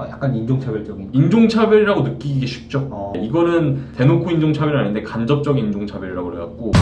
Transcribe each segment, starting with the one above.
아, 약간 인종차별적인. 인종차별이라고 느끼기 쉽죠. 어. 이거는 대놓고 인종차별이 아닌데 간접적인 인종차별이라고 그래갖고.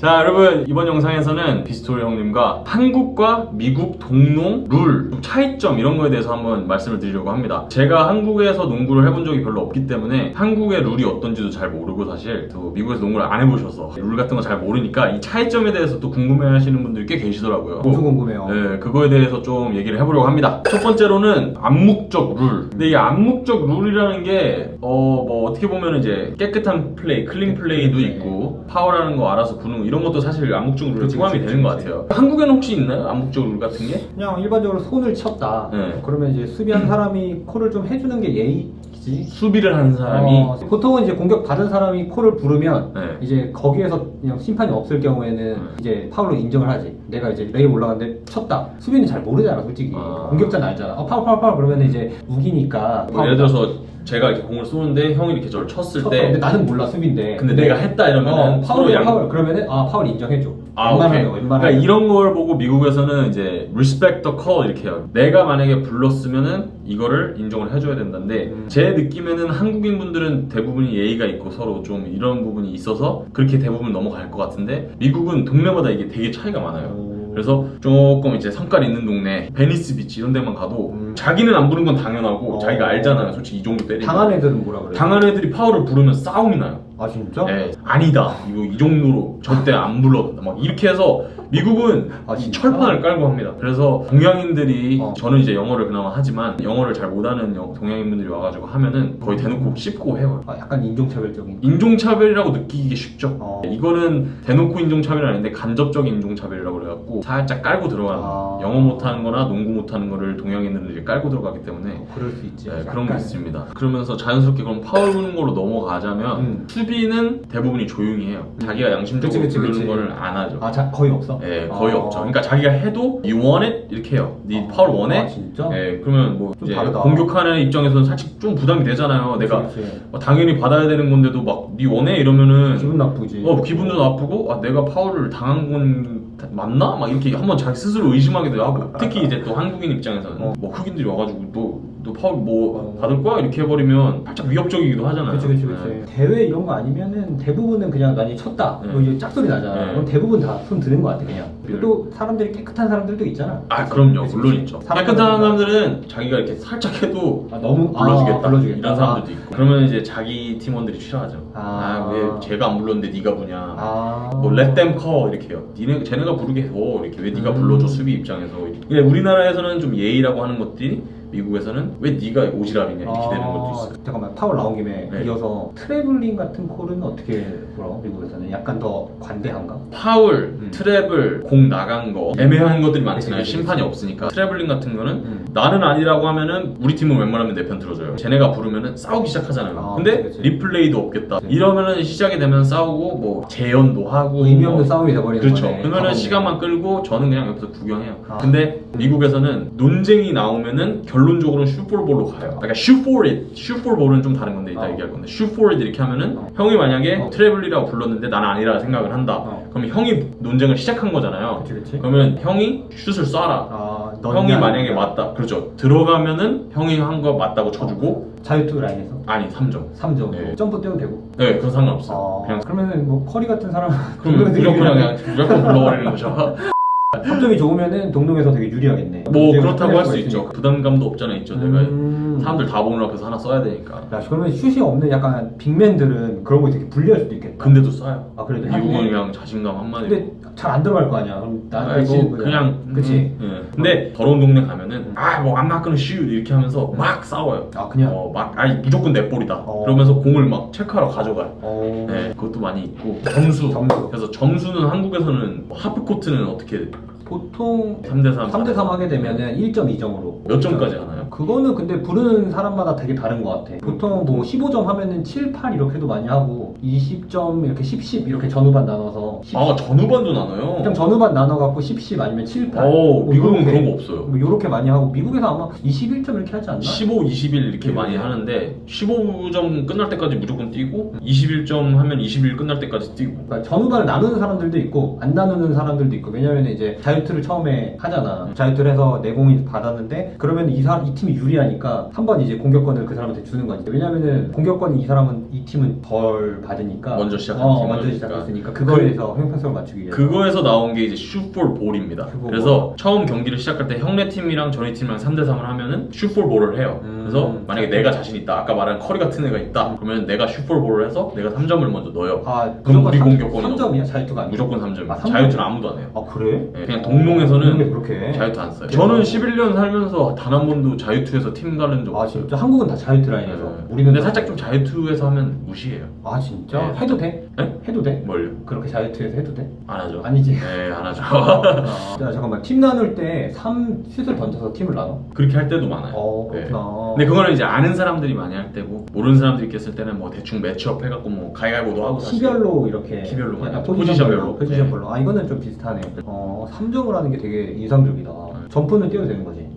자 여러분 이번 영상에서는 비스토리 형님과 한국과 미국 동농 룰좀 차이점 이런 거에 대해서 한번 말씀을 드리려고 합니다 제가 한국에서 농구를 해본 적이 별로 없기 때문에 한국의 룰이 어떤지도 잘 모르고 사실 또 미국에서 농구를 안 해보셔서 룰 같은 거 잘 모르니까 이 차이점에 대해서 또 궁금해 하시는 분들이 꽤 계시더라고요 엄청 궁금해요. 네, 그거에 대해서 좀 얘기를 해보려고 합니다. 첫 번째로는 암묵적 룰. 근데 이 암묵적 룰이라는 게, 어, 뭐, 어떻게 보면 이제 깨끗한 플레이, 클린 플레이도 있고, 파워라는 거 알아서 구는 거, 이런 것도 사실 암묵적 룰에 포함이 그치, 되는 것 그치. 같아요. 한국에는 혹시 있나요? 암묵적 룰 같은 게? 그냥 일반적으로 손을 쳤다. 네. 그러면 이제 수비한 사람이 콜을 좀 해주는 게 예의 지. 수비를 한 사람이, 어, 보통은 이제 공격 받은 사람이 콜을 부르면 네. 이제 거기에서 그냥 심판이 없을 경우에는 음. 이제 파울로 인정을 하지. 내가 이제 레일 올라갔는데 쳤다. 수비는 잘 모르잖아, 솔직히. 아. 공격자는 알잖아. 어, 파울, 파울, 파울 그러면 이제 우기니까. 뭐 예를 들어서 제가 이렇게 공을 쏘는데 형이 이렇게 저를 쳤을 쳤다. 때, 근데 나는 몰라 수비인데. 근데 내가 했다 이러면은 어, 파울이야 양- 파울. 그러면은 아 파울 인정해줘. 아, 오케이. 웬만하면 웬만하면. 그러니까 이런 걸 보고 미국에서는 이제 respect the call 이렇게 해요. 내가 만약에 불렀으면은 이거를 인정을 해줘야 된다는데 음. 제 느낌에는 한국인 분들은 대부분이 예의가 있고 서로 좀 이런 부분이 있어서 그렇게 대부분 넘어갈 것 같은데 미국은 동네마다 이게 되게 차이가 많아요. 오. 그래서 조금 이제 성깔 있는 동네, 베니스 비치 이런 데만 가도 음. 자기는 안 부른 건 당연하고 어. 자기가 알잖아요. 솔직히 이 정도 때리면. 당한 애들은 뭐라 그래? 당한 애들이 파울을 부르면 싸움이 나요. 아 진짜? 예, 아니다. 이거 이 정도로 절대 안 불렀다. 막 이렇게 해서 미국은 아, 이 진짜? 철판을 깔고 합니다. 그래서 동양인들이 어. 저는 이제 영어를 그나마 하지만 영어를 잘 못하는 영- 동양인분들이 와가지고 하면은 거의 대놓고 씹고 해요. 아, 약간 인종차별적인. 인종차별이라고 느끼기 쉽죠. 어. 이거는 대놓고 인종차별이 아닌데 간접적인 인종차별이라고 그래갖고 살짝 깔고 들어가는 아. 영어 못하는 거나 농구 못하는 거를 동양인들이 깔고 들어가기 때문에 어, 그럴 수 있지. 네, 그런 게 약간. 있습니다. 그러면서 자연스럽게 그럼 파울 부는 걸로 넘어가자면 음. 수비 는 대부분이 조용히 해요. 자기가 양심적으로 그치, 그치, 부르는 그치. 거를 안 하죠. 아, 자, 거의 없어? 예, 거의 어. 없죠. 그러니까 자기가 해도 you want it 이렇게 해요. 네 어. 파울 원해? 아, 진짜? 예, 그러면 뭐 좀 이제 다르다. 공격하는 입장에서는 살짝 좀 부담이 되잖아요. 내가 그치, 그치. 어, 당연히 받아야 되는 건데도 막네 원해 이러면은 기분 나쁘지. 어 기분도 나쁘고 아 내가 파울을 당한 건 맞나? 막 이렇게 한번 자기 스스로 의심하기도 하고 특히 이제 또 한국인 입장에서는 어. 뭐 흑인들이 와가지고 너, 너 파울 뭐 어. 받을 거야? 이렇게 해버리면 살짝 위협적이기도 하잖아요 그치 그치 그치 네. 대회 이런 거 아니면은 대부분은 그냥 많이 쳤다 네. 뭐 이제 짝소리 나잖아 네. 그럼 대부분 다 손 드는 거 같아 그냥 네. 근데 또 사람들이 깨끗한 사람들도 있잖아 아 그럼요 그치, 물론 그치. 있죠 깨끗한 다- 사람들은 자기가 이렇게 살짝 해도 아, 너무 불러주겠다, 아, 불러주겠다 이런 사람들도 있고 그러면 이제 자기 팀원들이 싫어하죠 아. 아왜 쟤가 안 불렀는데 네가 부냐 아, 뭐 let them call 이렇게 해요. 니네 쟤네가 부르게 해. 이렇게 왜 네가 음. 불러줘 수비 입장에서. 근데 우리나라에서는 좀 예의라고 하는 것들이 미국에서는 왜 네가 오지랖이냐 이렇게 되는 것도 있어. 아, 잠깐만 파울 나온 김에 네. 이어서 트래블링 같은 콜은 어떻게 불어 미국에서는 약간 더 관대한가? 파울, 음. 트래블, 공 나간 거 애매한 것들이 많잖아요. 그치, 그치, 심판이 그치. 없으니까 트래블링 같은 거는 음. 나는 아니라고 하면은 우리 팀은 웬만하면 내 편 들어줘요. 쟤네가 부르면은 싸우기 시작하잖아요. 아, 근데 그치, 그치. 리플레이도 없겠다. 그치. 이러면은 시작이 되면 싸우고 뭐 재연도 하고 의미 없는 뭐 싸움이 돼버리는 그렇죠. 거네 그러면은. 시간만 끌고 저는 그냥 옆에서 구경해요. 아. 근데 미국에서는 논쟁이 나오면은 결론적으로는 슈퍼볼로 가요. 그러니까 for ball은 좀 다른 건데 이따 어. 얘기할 건데 it 이렇게 하면은 어. 형이 만약에 어. 트래블 이라고 불렀는데 나는 아니라 생각을 한다. 어. 그럼 형이 논쟁을 시작한 거잖아요. 그치 그치 그러면 형이 슛을 쏴라. 아, 형이 넌 만약에. 맞다. 그렇죠. 들어가면은 형이 한 거 맞다고 쳐주고 자유투 라인에서 아니 3점. 3점 네. 점프 뛰어도 되고 네, 그건 상관없어 요. 아, 그냥 그러면은 뭐 커리 같은 사람 그럼 무조건 그냥 무조건 불러버리는 거죠. 3점이 좋으면은 동동에서 되게 유리하겠네. 뭐 그렇다고 할수 생길 있죠. 부담감도 없잖아 있죠. 있으니까. 내가 음. 사람들 다 보는 앞에서 하나 써야 되니까. 야, 그러면 슛이 없는 약간 빅맨들은 그런 거 되게 불리할 수도 있겠다. 근데도 쏴요. 아 그래도 미국은. 그냥 자신감 한마디. 근데 잘 안 들어갈 거 아니야. 그럼 나한테 치는 거야. 그냥 그치. 음, 예. 근데 더러운 동네 가면은 음. 아뭐 I'm not gonna shoot 이렇게 하면서 막 싸워요. 아 그냥. 어막 아니 무조건 내 볼이다. 어. 그러면서 공을 막 체크하러 가져가요. 어. 네, 그것도 많이 있고 점수. 점수. 그래서 점수는 한국에서는 뭐 하프 코트는 어떻게 보통 3대 3 3대 3 하게 되면은 1.2점으로 몇 점까지 하나요? 그거는 근데 부르는 사람마다 되게 다른 것 같아. 보통 뭐 15점 하면은 7, 8 이렇게도 많이 하고 20점 이렇게 10, 10 이렇게 전후반 나눠서 10, 아 전후반도 나눠요. 그냥 전후반 나눠갖고 10, 10 아니면 7, 8오뭐 미국은 요렇게, 그런 거 없어요. 뭐 요렇게 많이 하고 미국에서 아마 21점 이렇게 하지 않나? 15, 21 이렇게 네. 많이 하는데 15점 끝날 때까지 무조건 뛰고 21점 하면 21 끝날 때까지 뛰고 그러니까 전후반을 나누는 사람들도 있고 안 나누는 사람들도 있고 왜냐면 이제 자유투를 처음에 하잖아 자유투를 해서 내공이 받았는데 그러면 이 사람 이 팀이 유리하니까 한 번 이제 공격권을 그 사람한테 주는 거지 왜냐면은 공격권이 이 사람은 이 팀은 덜 받으니까 먼저 시작한 어, 팀은 먼저 그러니까. 시작했으니까 그거에서 형평성을 맞추기 위해서 그거에서 나온 게 이제 슛볼 볼입니다. 그래서 처음 경기를 시작할 때 형네 팀이랑 저희 팀이랑 3대 3을 하면은 슛볼 볼을 해요. 음. 그래서 만약에 내가 자신 있다. 아까 말한 커리 같은 애가 있다. 그러면 내가 슛볼 볼을 해서 내가 3점을 먼저 넣어요. 아 그럼 우리 삼- 공격권이 삼점이야 자유투가 아니야? 무조건 3점. 아, 삼 점? 자유투는 아무도 안 해요. 아 그래? 예, 그냥 동농에서는 동농에 그렇게 자유투 안 써요. 저는 11년 살면서 단 한 번도 자유 투에서 팀 가른 적아 없어요. 진짜 한국은 다 자유투 라인에서 네. 우리는 근데 다- 살짝 좀 자유투에서 하면 무시해요. 아 진짜? 네. 해도 돼? 네? 해도 돼? 뭘요? 그렇게 자유투에서 해도 돼? 안 하죠. 아니지 네, 안 하죠. 야 잠깐만 팀 나눌 때 3 슛을 던져서 팀을 나눠? 그렇게 할 때도 많아요. 어 네. 그렇구나 근데 그거는 이제 아는 사람들이 많이 할 때고 모르는 사람들이 있을 때는 뭐 대충 매치업 해갖고 뭐 가위가위보도 하고 사실. 시별로 이렇게 시별로 많이 약간. 포지션별로 포지션별로. 포지션별로 아 이거는 좀 비슷하네 어 3점을 하는 게 되게 인상적이다 점프는 뛰어도 되는 거지 네. 어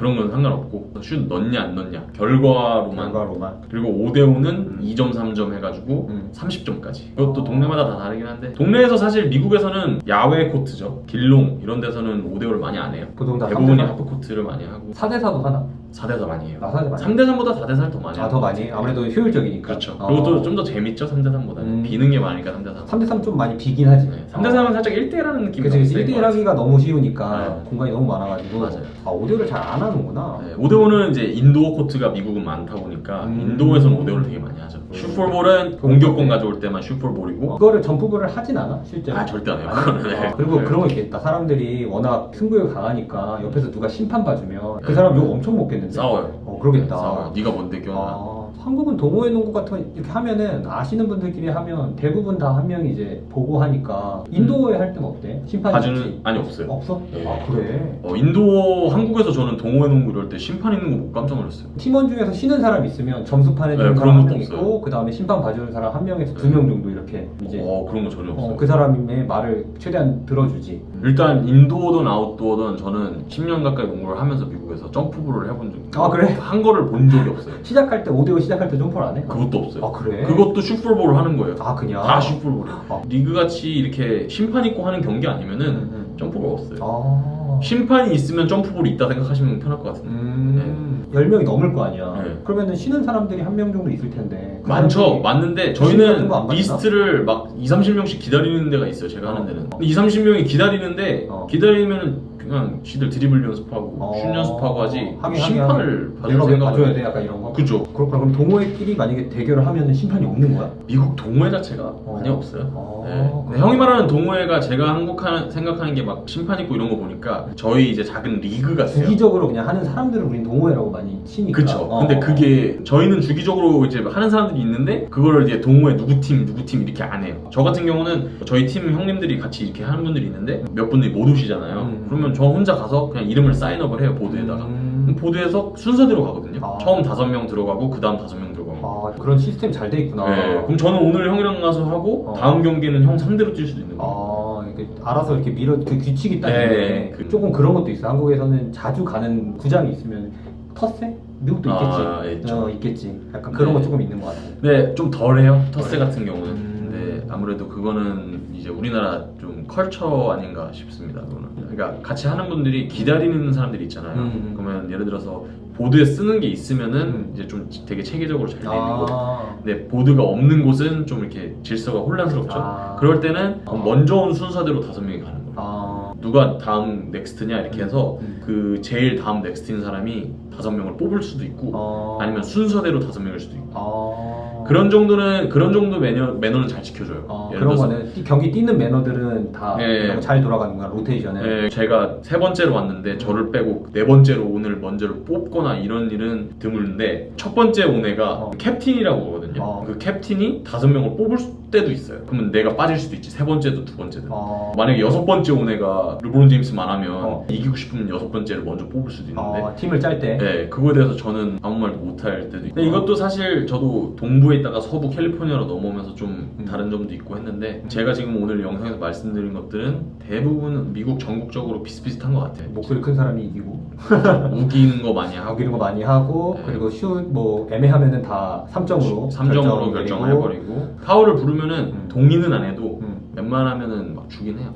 그런 건 상관없고 슛 넣냐 안 넣냐 결과로만 결과로만 그리고 5대5는 음. 2점 3점 해가지고 음. 30점까지 그것도 동네마다 다 다르긴 한데 동네에서 사실 미국에서는 야외 코트죠 길롱 이런 데서는 5대5를 많이 안 해요 보통 다 대부분이 3대4 하프 코트를 많이 하고 4대4도 하나? 4대4 많이 해요 나 4대 많이 3대3보다 4대4를 더 많이 해요 아 더 많이 아무래도 효율적이니까 그렇죠 어. 그리고 또 좀 더 재밌죠 3대3보다는 음. 비는 게 많으니까 3대3 3대3 좀 많이 비긴 하지 네. 3대3은 살짝 1대1하는 느낌이 그치 그치 나요. 1대1 하기가 너무 쉬우니까 네. 공간이 너무 많아가지고 맞아요. 아 5대5를 잘 안 하는구나 네, 5대5는 이제 인도어 코트가 미국은 많다 보니까 음. 인도어에서는 5대5를 되게 많이 하죠 음. 슈퍼볼은 공격권 가져올 때만 슈퍼볼이고 어, 그거를 점프볼을 하진 않아 실제로? 아 절대 안 해요 안 해? 네. 어, 그리고 네. 그런 거 있겠다 사람들이 워낙 승부욕 강하니까 옆에서 누가 심판 봐주면 그 네. 사람 욕 엄청 먹겠는데 싸워요 어 그러겠다. 네, 싸워요. 네가 뭔데 껴나? 아, 한국은 동호회 농구 같은 거 이렇게 하면은 아시는 분들끼리 하면 대부분 다 한 명이 이제 보고 하니까 인도어에 할 때는 어때? 심판이? 봐주는 아니 없어요 없어? 네. 아 그래 어, 인도어 한국에서 저는 동호회 농구 이럴 때 심판 있는 거못 깜짝 놀랐어요 팀원 중에서 쉬는 사람 있으면 점수판 해주는 네, 사람 그런 한 것도 명 없어요. 있고 그 다음에 심판 봐주는 사람 한 명에서 두 네. 명 정도 이렇게 이제 어 그런 거 전혀 없어요 어, 그 사람의 말을 최대한 들어주지 일단 인도어든 아웃도어든 저는 10년 가까이 농구를 하면서 미국에서 점프볼을 해본 적이 아, 그래? 한 거를 본 적이 없어요 시작할 때 5대5 시작 할 때 점프를 안 해? 그것도 없어요 아 그래? 그것도 슈퍼볼을 하는 거예요 아 그냥? 다 슈퍼볼이에요 아. 리그 같이 이렇게 심판 있고 하는 경기 아니면은 음, 음. 점프가 없어요. 아 심판이 있으면 점프볼이 있다 생각하시면 편할 것 같은데. 음, 10명이 넘을 거 아니야. 네. 그러면은 쉬는 사람들이 한 명 정도 있을 텐데. 그 많죠. 사람들이 맞는데 저희는? 리스트를 막 2, 30명씩 기다리는 데가 있어요. 제가 하는 어. 데는. 근데 2, 30명이 기다리는데 어. 기다리면은 그냥 지들 드리블 연습하고 어. 슛 연습하고 하지 하긴, 심판을 받을 내가 왜 생각을 봐줘야 돼? 약간 이런 거. 그죠. 그렇구나. 그럼 동호회끼리 만약에 대결을 하면은 심판이 없는 거야? 미국 동호회 자체가 어. 많이 없어요. 어, 네. 형이 말하는 동호회가 제가 한국 하는, 생각하는 게 막 심판 있고 이런 거 보니까 저희 이제 작은 리그 같아요. 주기적으로 그냥 하는 사람들을 우린 동호회라고 많이 치니까. 그쵸. 어. 근데 그게 저희는 주기적으로 이제 하는 사람들이 있는데 그거를 이제 동호회 누구 팀 누구 팀 이렇게 안 해요. 저 같은 경우는 저희 팀 형님들이 같이 이렇게 하는 분들이 있는데 몇 분들이 못 오시잖아요. 음. 그러면 저 혼자 가서 그냥 이름을 사인업을 해요 보드에다가. 음. 보드에서 순서대로 가거든요. 아. 처음 다섯 명 들어가고 그 다음 다섯 명 들어가고. 아 그런 시스템 잘 돼 있구나. 네. 그럼 저는 오늘 형이랑 가서 하고 어. 다음 경기는 형 상대로 뛸 수도 있는 거예요. 아, 이렇게 알아서 이렇게 밀어 그 규칙이 딱 네, 있네. 그- 조금 그런 것도 있어. 한국에서는 자주 가는 구장이 있으면 텃세? 미국도 있겠지. 아, 있죠. 어, 있겠지. 약간 그런 네. 거 조금 있는 것 같아. 네, 좀 덜해요. 터세? 같은 경우는. 음. 근데 아무래도 그거는 이제 우리나라 좀 컬처 아닌가 싶습니다. 그거는. 그러니까 같이 하는 분들이 기다리는 사람들이 있잖아요. 음. 그러면 예를 들어서 보드에 쓰는 게 있으면은 음. 이제 좀 되게 체계적으로 잘 거. 아, 근데 보드가 없는 곳은 좀 이렇게 질서가 혼란스럽죠. 아. 그럴 때는 아. 먼저 온 순서대로 다섯 명이 가는 거예요. 아, 누가 다음 넥스트냐 이렇게 해서 음. 그 제일 다음 넥스트인 사람이 다섯 명을 뽑을 수도 있고 어. 아니면 순서대로 다섯 명일 수도 있고 아. 그런 정도는 그런 정도 매너 매너는 잘 지켜줘요. 어, 예를 그런 들어서 거는 뛰- 경기 뛰는 매너들은 다 네. 잘 돌아가는 거야 로테이션에. 예, 제가 세 번째로 왔는데 저를 빼고 네 번째로 오늘 먼저를 뽑거나 이런 일은 드물는데 첫 번째 온 애가 어. 캡틴이라고 하거든요. 어. 그 캡틴이 다섯 명을 뽑을 수, 때도 있어요. 그러면 내가 빠질 수도 있지. 세 번째도 두 번째도. 어, 만약에 여섯 번째 온 애가 르브론 제임스만 하면 어. 이기고 싶으면 여섯 번째를 먼저 뽑을 수도 있는데 어, 팀을 짤 때. 네, 그거에 대해서 저는 아무 말도 못할 때도 있고. 근데 어. 이것도 사실 저도 동부에 있다가 서부 캘리포니아로 넘어오면서 좀 음. 다른 점도 있고 했는데 제가 지금 오늘 영상에서 말씀드린 것들은 대부분 미국 전국적으로 비슷비슷한 것 같아요. 목소리 큰 사람이 이기고 우기는 거 많이 하고 아기는 거 많이 하고 네. 그리고 슛뭐 애매하면은 다 3점으로 3점으로 결정을 해버리고 파울을 부르면은 음. 동의는 안 해도 음. 웬만하면은 막 주긴 해요.